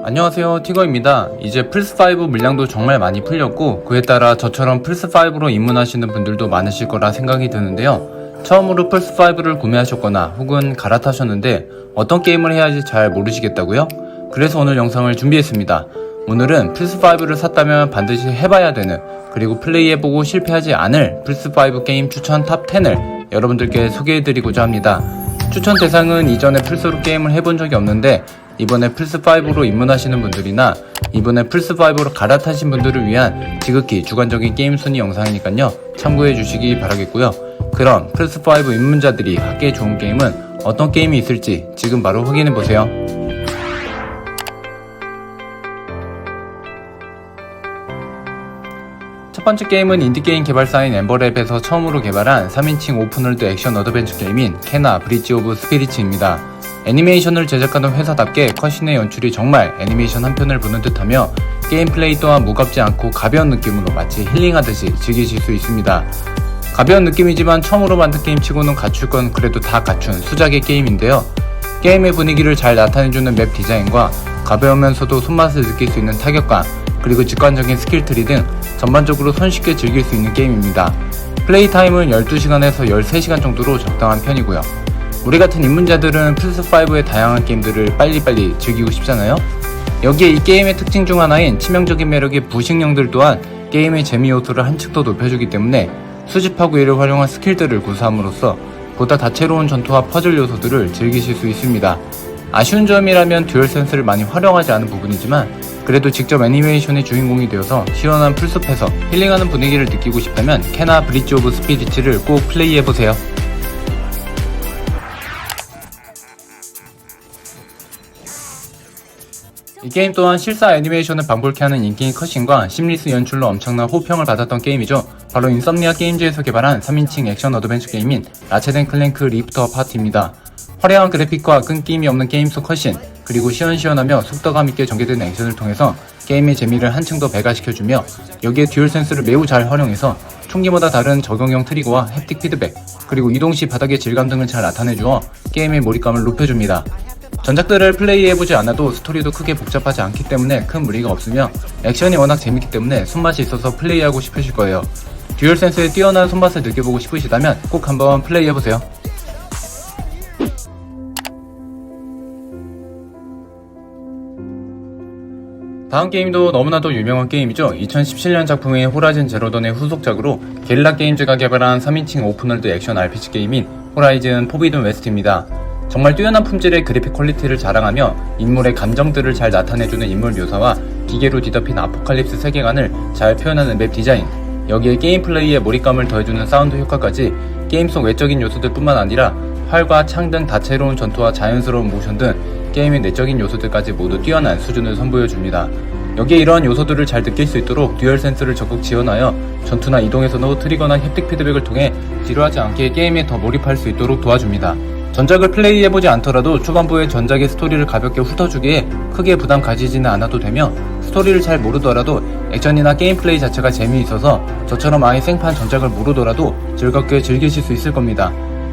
안녕하세요 티거입니다. 이제 플스5 물량도 정말 많이 풀렸고 그에 따라 저처럼 플스5로 입문하시는 분들도 많으실 거라 생각이 드는데요. 처음으로 플스5를 구매하셨거나 혹은 갈아타셨는데 어떤 게임을 해야 할지 잘 모르시겠다고요? 그래서 오늘 영상을 준비했습니다. 오늘은 플스5를 샀다면 반드시 해봐야 되는 그리고 플레이해보고 실패하지 않을 플스5 게임 추천 탑10을 여러분들께 소개해드리고자 합니다. 추천 대상은 이전에 플스로 게임을 해본 적이 없는데 이번에 플스5로 입문하시는 분들이나 이번에 플스5로 갈아타신 분들을 위한 지극히 주관적인 게임 순위 영상이니까요. 참고해 주시기 바라겠고요. 그럼 플스5 입문자들이 하기에 좋은 게임은 어떤 게임이 있을지 지금 바로 확인해 보세요. 첫 번째 게임은 인디게임 개발사인 엠버랩에서 처음으로 개발한 3인칭 오픈월드 액션 어드벤처 게임인 케나 브릿지 오브 스피리츠입니다. 애니메이션을 제작하던 회사답게 컷신의 연출이 정말 애니메이션 한 편을 보는 듯하며 게임 플레이 또한 무겁지 않고 가벼운 느낌으로 마치 힐링하듯이 즐기실 수 있습니다. 가벼운 느낌이지만 처음으로 만든 게임치고는 갖출 건 그래도 다 갖춘 수작의 게임인데요. 게임의 분위기를 잘 나타내주는 맵 디자인과 가벼우면서도 손맛을 느낄 수 있는 타격감, 그리고 직관적인 스킬 트리 등 전반적으로 손쉽게 즐길 수 있는 게임입니다. 플레이 타임은 12시간에서 13시간 정도로 적당한 편이고요. 우리 같은 입문자들은 플스5의 다양한 게임들을 빨리빨리 즐기고 싶잖아요? 여기에 이 게임의 특징 중 하나인 치명적인 매력의 부식령들 또한 게임의 재미 요소를 한층 더 높여주기 때문에 수집하고 이를 활용한 스킬들을 구사함으로써 보다 다채로운 전투와 퍼즐 요소들을 즐기실 수 있습니다. 아쉬운 점이라면 듀얼센스를 많이 활용하지 않은 부분이지만 그래도 직접 애니메이션의 주인공이 되어서 시원한 풀숲에서 힐링하는 분위기를 느끼고 싶다면 캐나 브릿지 오브 스피리츠를 꼭 플레이해보세요. 이 게임 또한 실사 애니메이션을 방불케 하는 인기 컷신과 심리스 연출로 엄청난 호평을 받았던 게임이죠. 바로 인썸니아 게임즈에서 개발한 3인칭 액션 어드벤처 게임인 라체덴 클랭크 리프터 파티입니다. 화려한 그래픽과 끊김이 없는 게임 속 컷신, 그리고 시원시원하며 속도감 있게 전개되는 액션을 통해서 게임의 재미를 한층 더 배가시켜주며 여기에 듀얼 센스를 매우 잘 활용해서 총기보다 다른 적용형 트리거와 햅틱 피드백, 그리고 이동 시 바닥의 질감 등을 잘 나타내주어 게임의 몰입감을 높여줍니다. 전작들을 플레이해보지 않아도 스토리도 크게 복잡하지 않기 때문에 큰 무리가 없으며 액션이 워낙 재밌기 때문에 손맛이 있어서 플레이하고 싶으실 거예요. 듀얼 센스의 뛰어난 손맛을 느껴보고 싶으시다면 꼭 한번 플레이해보세요. 다음 게임도 너무나도 유명한 게임이죠. 2017년 작품인 호라이즌 제로던의 후속작으로 게릴라 게임즈가 개발한 3인칭 오픈월드 액션 RPG 게임인 호라이즌 포비든 웨스트입니다. 정말 뛰어난 품질의 그래픽 퀄리티를 자랑하며 인물의 감정들을 잘 나타내주는 인물 묘사와 기계로 뒤덮인 아포칼립스 세계관을 잘 표현하는 맵 디자인, 여기에 게임 플레이에 몰입감을 더해주는 사운드 효과까지 게임 속 외적인 요소들 뿐만 아니라 활과 창 등 다채로운 전투와 자연스러운 모션 등 게임의 내적인 요소들까지 모두 뛰어난 수준을 선보여줍니다. 여기에 이러한 요소들을 잘 느낄 수 있도록 듀얼 센스를 적극 지원하여 전투나 이동에서도 트리거나 햅틱 피드백을 통해 지루하지 않게 게임에 더 몰입할 수 있도록 도와줍니다. 전작을 플레이해보지 않더라도 초반부에 전작의 스토리를 가볍게 훑어주기에 크게 부담 가지지는 않아도 되며 스토리를 잘 모르더라도 액션이나 게임 플레이 자체가 재미있어서 저처럼 아예 생판 전작을 모르더라도 즐겁게 즐기실 수 있을 겁니다.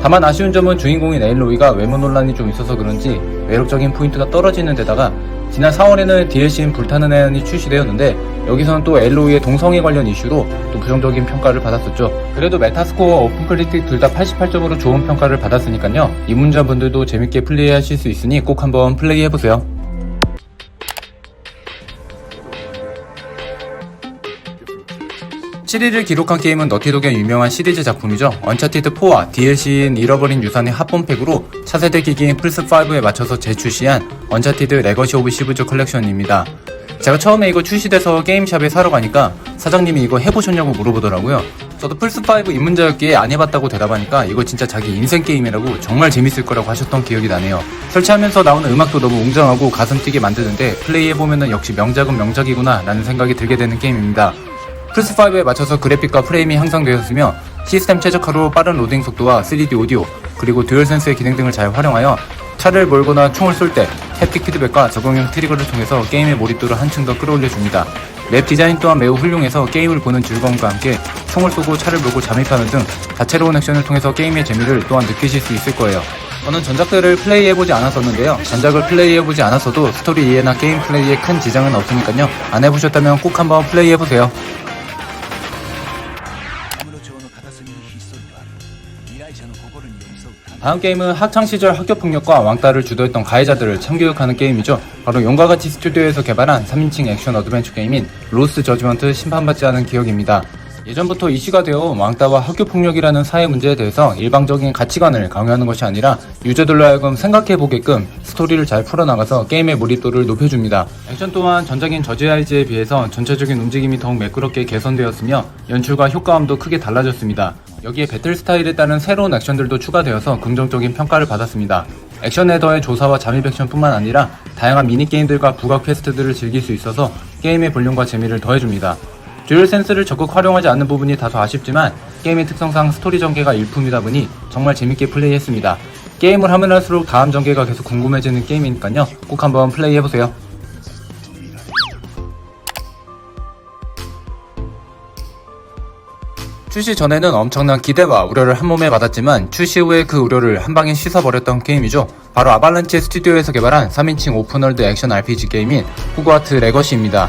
다만 아쉬운 점은 주인공인 에일로이가 외모 논란이 좀 있어서 그런지 매력적인 포인트가 떨어지는 데다가 지난 4월에는 DLC인 불타는 해안이 출시되었는데 여기서는 또 엘로이의 동성애 관련 이슈로 또 부정적인 평가를 받았었죠. 그래도 메타스코어 오픈크리틱 둘 다 88점으로 좋은 평가를 받았으니까요. 입문자분들도 재밌게 플레이하실 수 있으니 꼭 한번 플레이해보세요. 7위를 기록한 게임은 너티독의 유명한 시리즈 작품이죠. 언차티드 4와 DLC인 잃어버린 유산의 합본팩으로 차세대 기기인 플스5에 맞춰서 재출시한 언차티드 레거시 오브 시브즈 컬렉션입니다. 제가 처음에 이거 출시돼서 게임샵에 사러 가니까 사장님이 이거 해보셨냐고 물어보더라고요. 저도 플스5 입문자였기에 안 해봤다고 대답하니까 이거 진짜 자기 인생 게임이라고 정말 재밌을 거라고 하셨던 기억이 나네요. 설치하면서 나오는 음악도 너무 웅장하고 가슴 뛰게 만드는데 플레이해보면 역시 명작은 명작이구나 라는 생각이 들게 되는 게임입니다. 플스5에 맞춰서 그래픽과 프레임이 향상되었으며 시스템 최적화로 빠른 로딩 속도와 3D 오디오 그리고 듀얼센스의 기능 등을 잘 활용하여 차를 몰거나 총을 쏠 때 햅틱 피드백과 적용형 트리거를 통해서 게임의 몰입도를 한층 더 끌어올려줍니다. 맵 디자인 또한 매우 훌륭해서 게임을 보는 즐거움과 함께 총을 쏘고 차를 몰고 잠입하는 등 다채로운 액션을 통해서 게임의 재미를 또한 느끼실 수 있을 거예요. 저는 전작들을 플레이해보지 않았었는데요. 전작을 플레이해보지 않았어도 스토리 이해나 게임 플레이에 큰 지장은 없으니까요. 안 해보셨다면 꼭 한번 플레이해보세요. 다음 게임은 학창시절 학교 폭력과 왕따를 주도했던 가해자들을 참교육하는 게임이죠. 바로 용과 같이 스튜디오에서 개발한 3인칭 액션 어드벤처 게임인 로스 저지먼트 심판받지 않은 기억입니다. 예전부터 이슈가 되어 왕따와 학교 폭력이라는 사회 문제에 대해서 일방적인 가치관을 강요하는 것이 아니라 유저들로 하여금 생각해보게끔 스토리를 잘 풀어나가서 게임의 몰입도를 높여줍니다. 액션 또한 전작인 저지아이즈에 비해서 전체적인 움직임이 더욱 매끄럽게 개선되었으며 연출과 효과음도 크게 달라졌습니다. 여기에 배틀 스타일에 따른 새로운 액션들도 추가되어서 긍정적인 평가를 받았습니다. 액션 헤더의 조사와 잠입 액션뿐만 아니라 다양한 미니게임들과 부가 퀘스트들을 즐길 수 있어서 게임의 볼륨과 재미를 더해줍니다. 듀얼 센스를 적극 활용하지 않는 부분이 다소 아쉽지만 게임의 특성상 스토리 전개가 일품이다 보니 정말 재밌게 플레이했습니다. 게임을 하면 할수록 다음 전개가 계속 궁금해지는 게임이니까요. 꼭 한번 플레이해보세요. 출시 전에는 엄청난 기대와 우려를 한 몸에 받았지만 출시 후에 그 우려를 한 방에 씻어버렸던 게임이죠. 바로 아발란치 스튜디오에서 개발한 3인칭 오픈월드 액션 RPG 게임인 호그와트 레거시입니다.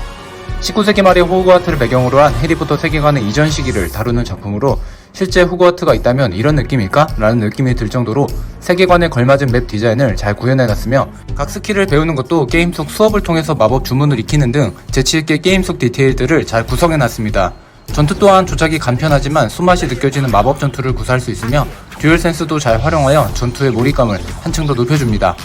19세기 말의 호그와트를 배경으로 한 해리포터 세계관의 이전 시기를 다루는 작품으로 실제 호그와트가 있다면 이런 느낌일까? 라는 느낌이 들 정도로 세계관에 걸맞은 맵 디자인을 잘 구현해놨으며 각 스킬을 배우는 것도 게임 속 수업을 통해서 마법 주문을 익히는 등 재치있게 게임 속 디테일들을 잘 구성해놨습니다. 전투 또한 조작이 간편하지만 손맛이 느껴지는 마법 전투를 구사할 수 있으며 듀얼 센스도 잘 활용하여 전투의 몰입감을 한층 더 높여줍니다.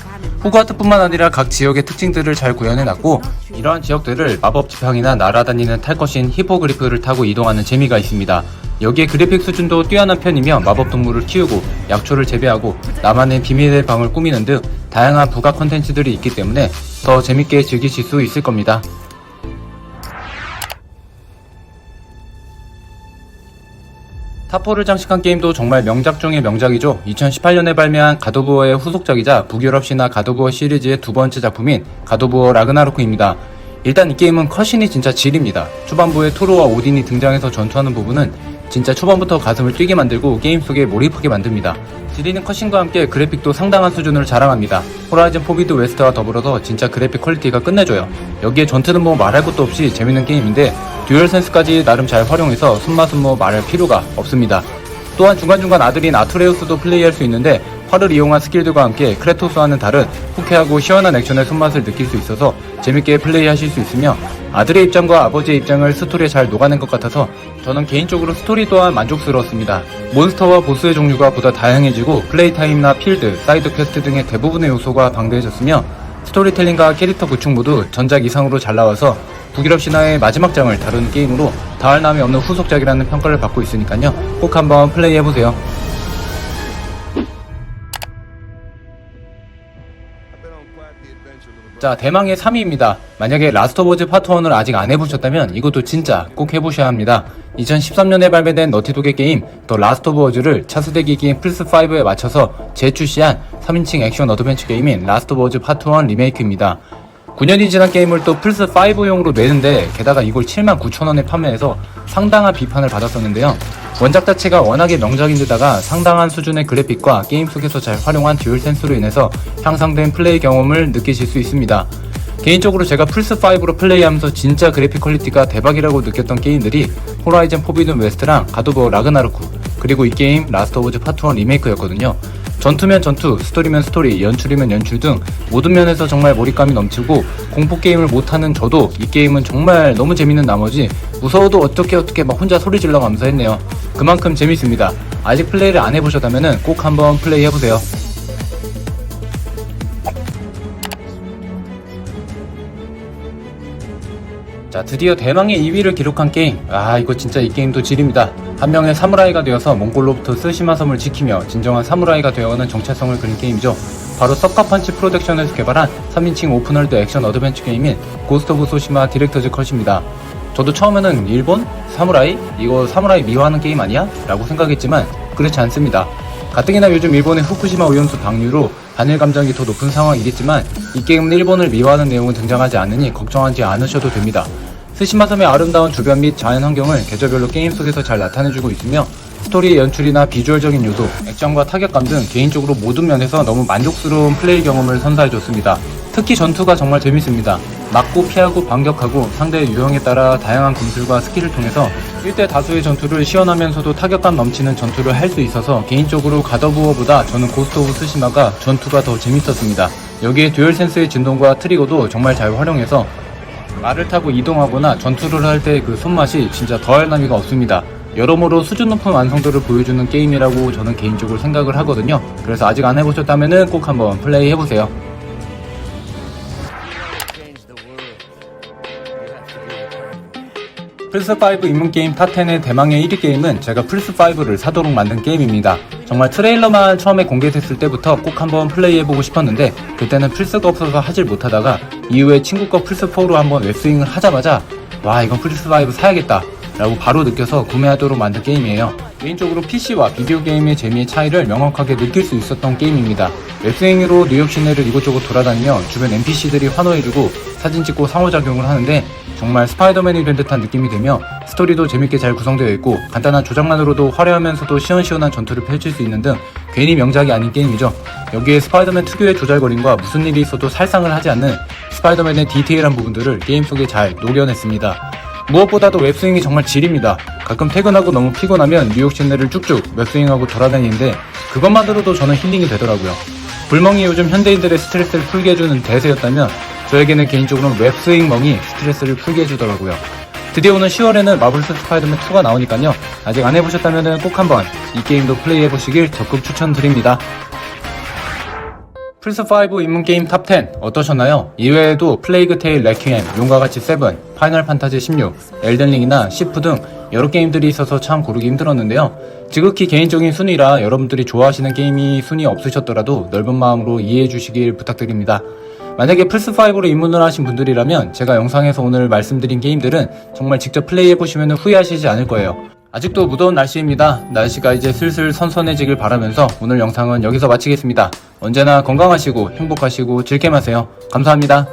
호그와트뿐만 아니라 각 지역의 특징들을 잘 구현해놨고 이러한 지역들을 마법 지팡이나 날아다니는 탈 것인 히포그리프를 타고 이동하는 재미가 있습니다. 여기에 그래픽 수준도 뛰어난 편이며 마법 동물을 키우고 약초를 재배하고 나만의 비밀의 방을 꾸미는 등 다양한 부가 컨텐츠들이 있기 때문에 더 재밌게 즐기실 수 있을 겁니다. 타포를 장식한 게임도 정말 명작 중의 명작이죠. 2018년에 발매한 가도부어의 후속작이자 북유럽 신화 가도부어 시리즈의 두 번째 작품인 가도부어 라그나로크입니다. 일단 이 게임은 컷신이 진짜 질입니다. 초반부에 토르와 오딘이 등장해서 전투하는 부분은 진짜 초반부터 가슴을 뛰게 만들고 게임 속에 몰입하게 만듭니다. 지리는 컷신과 함께 그래픽도 상당한 수준을 자랑합니다. 호라이즌 포비드 웨스트와 더불어서 진짜 그래픽 퀄리티가 끝내줘요. 여기에 전투는 뭐 말할 것도 없이 재밌는 게임인데 듀얼 센스까지 나름 잘 활용해서 손맛은 뭐 말할 필요가 없습니다. 또한 중간중간 아들인 아투레우스도 플레이할 수 있는데 활을 이용한 스킬들과 함께 크레토스와는 다른 후쾌하고 시원한 액션의 손맛을 느낄 수 있어서 재밌게 플레이하실 수 있으며 아들의 입장과 아버지의 입장을 스토리에 잘 녹아낸 것 같아서 저는 개인적으로 스토리 또한 만족스러웠습니다. 몬스터와 보스의 종류가 보다 다양해지고 플레이 타임이나 필드, 사이드 퀘스트 등의 대부분의 요소가 방대해졌으며 스토리텔링과 캐릭터 구축 모두 전작 이상으로 잘 나와서 북유럽 신화의 마지막 장을 다루는 게임으로 다할 남이 없는 후속작이라는 평가를 받고 있으니까요. 꼭 한번 플레이해보세요. 자, 대망의 3위입니다. 만약에 라스트 오브 즈 파트 1을 아직 안 해보셨다면 이것도 진짜 꼭 해보셔야 합니다. 2013년에 발매된 너티독의 게임 더 라스트 오브 어즈를 차세대기 게임 플스5에 맞춰서 재출시한 3인칭 액션 어드벤처 게임인 라스트 오브 어즈 파트 1 리메이크입니다. 9년이 지난 게임을 또 플스5용으로 내는데 게다가 이걸 79,000원에 판매해서 상당한 비판을 받았었는데요. 원작 자체가 워낙에 명작인데다가 상당한 수준의 그래픽과 게임 속에서 잘 활용한 듀얼 센스로 인해서 향상된 플레이 경험을 느끼실 수 있습니다. 개인적으로 제가 플스5로 플레이하면서 진짜 그래픽 퀄리티가 대박이라고 느꼈던 게임들이 호라이즌 포비든 웨스트랑 가도버 라그나로크 그리고 이 게임 라스트 오브 즈 파트 1 리메이크였거든요. 전투면 전투, 스토리면 스토리, 연출이면 연출 등 모든 면에서 정말 몰입감이 넘치고 공포 게임을 못하는 저도 이 게임은 정말 너무 재밌는 나머지 무서워도 어떻게 어떻게 막 혼자 소리 질러가면서 했네요. 그만큼 재밌습니다. 아직 플레이를 안 해보셨다면 꼭 한번 플레이 해보세요. 자, 드디어 대망의 2위를 기록한 게임. 아, 이거 진짜 이 게임도 질입니다. 한 명의 사무라이가 되어서 몽골로부터 스시마 섬을 지키며 진정한 사무라이가 되어가는 정체성을 그린 게임이죠. 바로 서카펀치 프로덕션에서 개발한 3인칭 오픈월드 액션 어드벤처 게임인 고스트 오브 소시마 디렉터즈 컷입니다. 저도 처음에는 일본? 사무라이? 이거 사무라이 미화하는 게임 아니야? 라고 생각했지만 그렇지 않습니다. 가뜩이나 요즘 일본의 후쿠시마 오염수 방류로 반일 감정이 더 높은 상황이겠지만 이 게임은 일본을 미화하는 내용은 등장하지 않으니 걱정하지 않으셔도 됩니다. 스시마 섬의 아름다운 주변 및 자연 환경을 계절별로 게임 속에서 잘 나타내주고 있으며 스토리 연출이나 비주얼적인 요소, 액션과 타격감 등 개인적으로 모든 면에서 너무 만족스러운 플레이 경험을 선사해줬습니다. 특히 전투가 정말 재밌습니다. 맞고 피하고 반격하고 상대의 유형에 따라 다양한 금술과 스킬을 통해서 1대 다수의 전투를 시원하면서도 타격감 넘치는 전투를 할 수 있어서 개인적으로 가더부어보다 저는 고스트 오브 스시마가 전투가 더 재밌었습니다. 여기에 듀얼 센스의 진동과 트리거도 정말 잘 활용해서 말을 타고 이동하거나 전투를 할 때 그 손맛이 진짜 더할 나위가 없습니다. 여러모로 수준 높은 완성도를 보여주는 게임이라고 저는 개인적으로 생각을 하거든요. 그래서 아직 안 해보셨다면 꼭 한번 플레이 해보세요. 플스5 입문게임 탑10의 대망의 1위 게임은 제가 플스5를 사도록 만든 게임입니다. 정말 트레일러만 처음에 공개됐을 때부터 꼭 한번 플레이해보고 싶었는데 그때는 플스가 없어서 하질 못하다가 이후에 친구 거 플스4로 한번 웹스윙을 하자마자 와 이건 플스5 사야겠다 라고 바로 느껴서 구매하도록 만든 게임이에요. 개인적으로 PC와 비디오 게임의 재미의 차이를 명확하게 느낄 수 있었던 게임입니다. 웹스윙으로 뉴욕 시내를 이곳저곳 돌아다니며 주변 NPC들이 환호해주고 사진 찍고 상호작용을 하는데 정말 스파이더맨이 된 듯한 느낌이 들며 스토리도 재밌게 잘 구성되어 있고 간단한 조작만으로도 화려하면서도 시원시원한 전투를 펼칠 수 있는 등 괜히 명작이 아닌 게임이죠. 여기에 스파이더맨 특유의 조잘거림과 무슨 일이 있어도 살상을 하지 않는 스파이더맨의 디테일한 부분들을 게임 속에 잘 녹여냈습니다. 무엇보다도 웹스윙이 정말 질입니다. 가끔 퇴근하고 너무 피곤하면 뉴욕 시내를 쭉쭉 웹스윙하고 돌아다니는데 그것만으로도 저는 힐링이 되더라고요. 불멍이 요즘 현대인들의 스트레스를 풀게 해주는 대세였다면 저에게는 개인적으로 웹스윙멍이 스트레스를 풀게 해주더라고요. 드디어 오는 10월에는 마블스 스파이더맨 2가 나오니까요. 아직 안 해보셨다면 꼭 한번 이 게임도 플레이해보시길 적극 추천드립니다. 플스5 입문 게임 탑10 어떠셨나요? 이외에도 플레이그 테일 레퀴엠, 용과 같이 세븐, 파이널 판타지 16, 엘든링이나 시프 등 여러 게임들이 있어서 참 고르기 힘들었는데요. 지극히 개인적인 순위라 여러분들이 좋아하시는 게임이 순위 없으셨더라도 넓은 마음으로 이해해 주시길 부탁드립니다. 만약에 플스5로 입문을 하신 분들이라면 제가 영상에서 오늘 말씀드린 게임들은 정말 직접 플레이해보시면 후회하시지 않을 거예요. 아직도 무더운 날씨입니다. 날씨가 이제 슬슬 선선해지길 바라면서 오늘 영상은 여기서 마치겠습니다. 언제나 건강하시고 행복하시고 즐겜 하세요. 감사합니다.